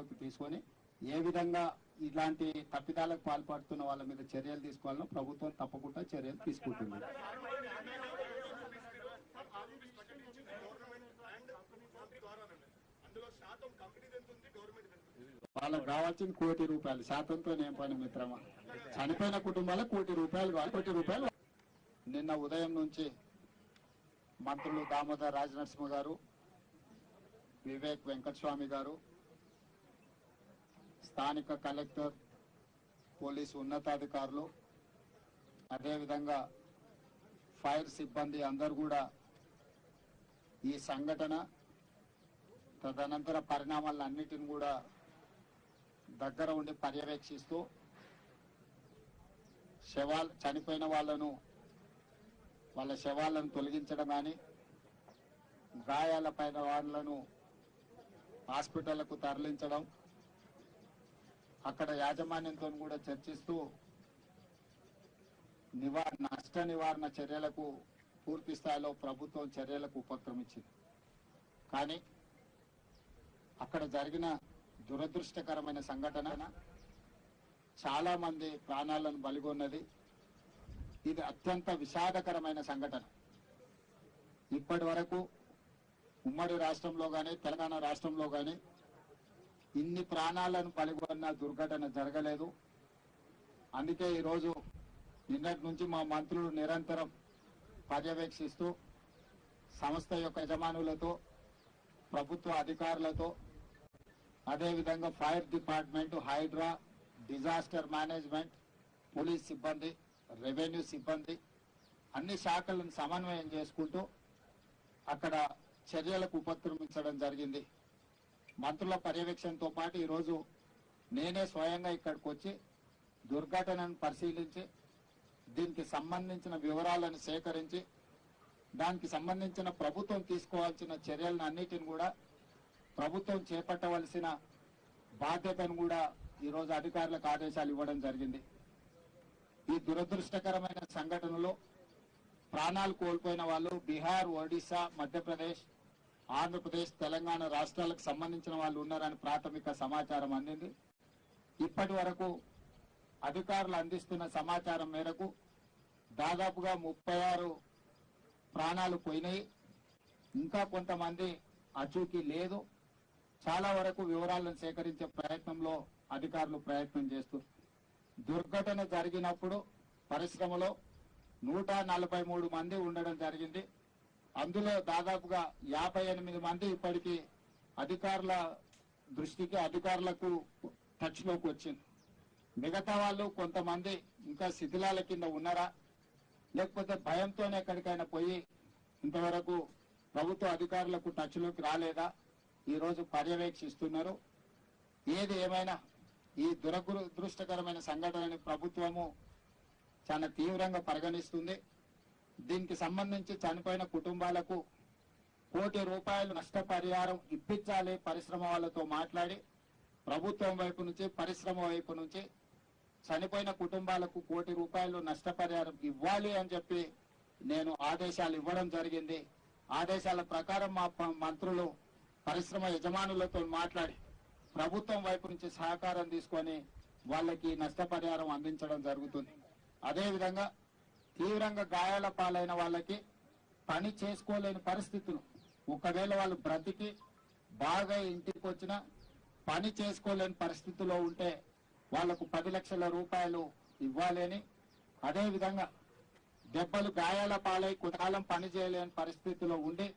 పరిగణలోకి తీసుకొని ఏ విధంగా ఇలాంటి తప్పిదాలకు పాల్పడుతున్న వాళ్ళ మీద చర్యలు తీసుకోవాలనో ప్రభుత్వం తప్పకుండా చర్యలు తీసుకుంటుంది. వాళ్ళకు కావాల్సిన కోటి రూపాయలు. శాతంతో ఏం పని మిత్రమా? చనిపోయిన కుటుంబాలకు కోటి రూపాయలు కావాలి. కోటి రూపాయలు. నిన్న ఉదయం నుంచి మంత్రులు దామోదర్ రాజనరసింహ గారు వివేక్ వెంకటస్వామి గారు స్థానిక కలెక్టర్ పోలీసు ఉన్నతాధికారులు అదేవిధంగా ఫైర్ సిబ్బంది అందరు కూడా ఈ సంఘటన తదనంతర పరిణామాలన్నిటిని కూడా దగ్గర ఉండి పర్యవేక్షిస్తూ శవాలు చనిపోయిన వాళ్ళను వాళ్ళ శవాలను తొలగించడం కానీ గాయాలపైన వాళ్ళను హాస్పిటళ్ళకు తరలించడం అక్కడ యాజమాన్యంతో కూడా చర్చిస్తూ నివారణ నష్ట నివారణ చర్యలకు పూర్తి స్థాయిలో ప్రభుత్వం చర్యలకు ఉపక్రమించింది కానీ అక్కడ జరిగిన దురదృష్టకరమైన సంఘటన చాలామంది ప్రాణాలను బలిగొన్నది. ఇది అత్యంత విషాదకరమైన సంఘటన. ఇప్పటి వరకు ఉమ్మడి రాష్ట్రంలో కానీ తెలంగాణ రాష్ట్రంలో కానీ ఇన్ని ప్రాణాలను బలిగొన్న దుర్ఘటన జరగలేదు. అందుకే ఈరోజు నిన్నటి నుంచి మా మంత్రులు నిరంతరం పర్యవేక్షిస్తూ సంస్థ యొక్క యజమానులతో ప్రభుత్వ అధికారులతో అదేవిధంగా fire department Hydraa disaster management police సిబ్బంది రెవెన్యూ సిబ్బంది అన్ని శాఖలను సమన్వయం చేసుకుంటూ అక్కడ చర్యలకు ఉపక్రమించడం జరిగింది. మంత్రుల పర్యవేక్షణతో పాటు ఈరోజు నేనే స్వయంగా ఇక్కడికి వచ్చి దుర్ఘటనను పరిశీలించి దీనికి సంబంధించిన వివరాలను సేకరించి దానికి సంబంధించిన ప్రభుత్వం తీసుకోవాల్సిన చర్యలను అన్నిటిని కూడా ప్రభుత్వం చేపట్టవలసిన బాధ్యతను కూడా ఈరోజు అధికారులకు ఆదేశాలు ఇవ్వడం జరిగింది. ఈ దురదృష్టకరమైన సంఘటనలో ప్రాణాలు కోల్పోయిన వాళ్ళు బీహార్ ఒడిశా మధ్యప్రదేశ్ ఆంధ్రప్రదేశ్ తెలంగాణ రాష్ట్రాలకు సంబంధించిన వాళ్ళు ఉన్నారని ప్రాథమిక సమాచారం అందింది. ఇప్పటి వరకు అధికారులు అందిస్తున్న సమాచారం మేరకు దాదాపుగా ముప్పై ఆరు ప్రాణాలు పోయినాయి. ఇంకా కొంతమంది అచూకీ లేదు. చాలా వరకు వివరాలను సేకరించే ప్రయత్నంలో అధికారులు ప్రయత్నం చేస్తూ దుర్ఘటన జరిగినప్పుడు పరిశ్రమలో నూట నలభై మూడు మంది ఉండడం జరిగింది. అందులో దాదాపుగా యాభై ఎనిమిది మంది ఇప్పటికీ అధికారుల దృష్టికి అధికారులకు టచ్లోకి వచ్చింది. మిగతా వాళ్ళు కొంతమంది ఇంకా శిథిలాల కింద ఉన్నారా? లేకపోతే భయంతోనే ఎక్కడికైనా పోయి ఇంతవరకు ప్రభుత్వ అధికారులకు టచ్లోకి రాలేదా? ఈరోజు పర్యవేక్షిస్తున్నారు. ఏది ఏమైనా ఈ దురదృష్టకరమైన సంఘటనని ప్రభుత్వము చాలా తీవ్రంగా పరిగణిస్తుంది. దీనికి సంబంధించి చనిపోయిన కుటుంబాలకు కోటి రూపాయలు నష్టపరిహారం ఇప్పించాలి పరిశ్రమ వాళ్ళతో మాట్లాడి ప్రభుత్వం వైపు నుంచి పరిశ్రమ వైపు నుంచి చనిపోయిన కుటుంబాలకు కోటి రూపాయలు నష్టపరిహారం ఇవ్వాలి అని చెప్పి నేను ఆదేశాలు ఇవ్వడం జరిగింది. ఆదేశాల ప్రకారం మా మంత్రులు పరిశ్రమ యజమానులతో మాట్లాడి ప్రభుత్వం వైపు నుంచి సహకారం తీసుకొని వాళ్ళకి నష్టపరిహారం అందించడం జరుగుతుంది. అదేవిధంగా తీవ్రంగా గాయాల పాలైన వాళ్ళకి పని చేసుకోలేని పరిస్థితులు. ఒకవేళ వాళ్ళు బ్రతికి బాగా ఇంటికి వచ్చిన పని చేసుకోలేని పరిస్థితిలో ఉంటే వాళ్ళకు పది లక్షల రూపాయలు ఇవ్వాలని అదేవిధంగా దెబ్బలు గాయాల పాలై కొంతకాలం పని చేయలేని పరిస్థితిలో ఉండి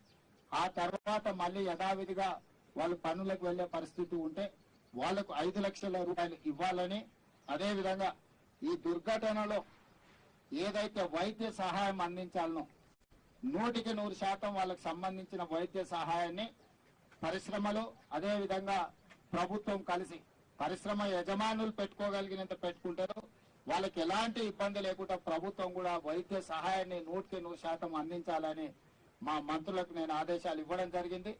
ఆ తర్వాత మళ్ళీ యథావిధిగా వాళ్ళు పనులకు వెళ్ళే పరిస్థితి ఉంటే వాళ్ళకు ఐదు లక్షల రూపాయలు ఇవ్వాలని అదేవిధంగా ఈ దుర్ఘటనలో ఏదైతే వైద్య సహాయం అందించాలనో నూటికి నూరు శాతం వాళ్ళకు సంబంధించిన వైద్య సహాయాన్ని పరిశ్రమలు అదేవిధంగా ప్రభుత్వం కలిసి పరిశ్రమ యజమానులు పెట్టుకోగలిగినంత పెట్టుకుంటారు. వాళ్ళకి ఎలాంటి ఇబ్బంది లేకుండా ప్రభుత్వం కూడా వైద్య సహాయాన్ని నూటికి నూరు శాతం అందించాలని మా మంత్రులకు నేను ఆదేశాలు ఇవ్వడం జరిగింది.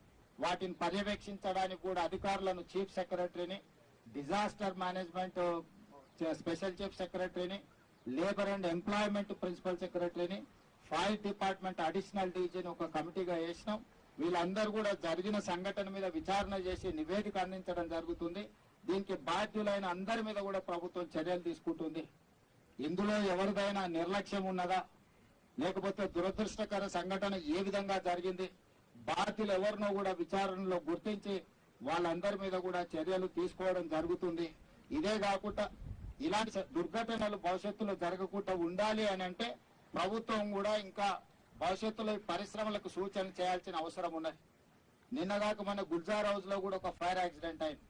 వాటిని పర్యవేక్షించడానికి కూడా అధికారులను చీఫ్ సెక్రటరీని డిజాస్టర్ మేనేజ్మెంట్ స్పెషల్ చీఫ్ సెక్రటరీని లేబర్ అండ్ ఎంప్లాయ్మెంట్ ప్రిన్సిపల్ సెక్రటరీని ఫైర్ డిపార్ట్మెంట్ అడిషనల్ డీజీని ఒక కమిటీగా వేసినాం. వీళ్ళందరూ కూడా జరిగిన సంఘటన మీద విచారణ చేసి నివేదిక అందించడం జరుగుతుంది. దీనికి బాధ్యులైన అందరి మీద కూడా ప్రభుత్వం చర్యలు తీసుకుంటుంది. ఇందులో ఎవరిదైనా నిర్లక్ష్యం ఉన్నదా? లేకపోతే దురదృష్టకర సంఘటన ఏ విధంగా జరిగింది? బాధ్యులు ఎవరినో కూడా విచారణలో గుర్తించి వాళ్ళందరి మీద కూడా చర్యలు తీసుకోవడం జరుగుతుంది. ఇదే కాకుండా ఇలాంటి దుర్ఘటనలు భవిష్యత్తులో జరగకుండా ఉండాలి అని అంటే ప్రభుత్వం కూడా ఇంకా భవిష్యత్తులో పరిశ్రమలకు సూచన చేయాల్సిన అవసరం ఉన్నది. నిన్నగాక మన గుల్జార్ హౌస్లో కూడా ఒక ఫైర్ యాక్సిడెంట్ అయింది.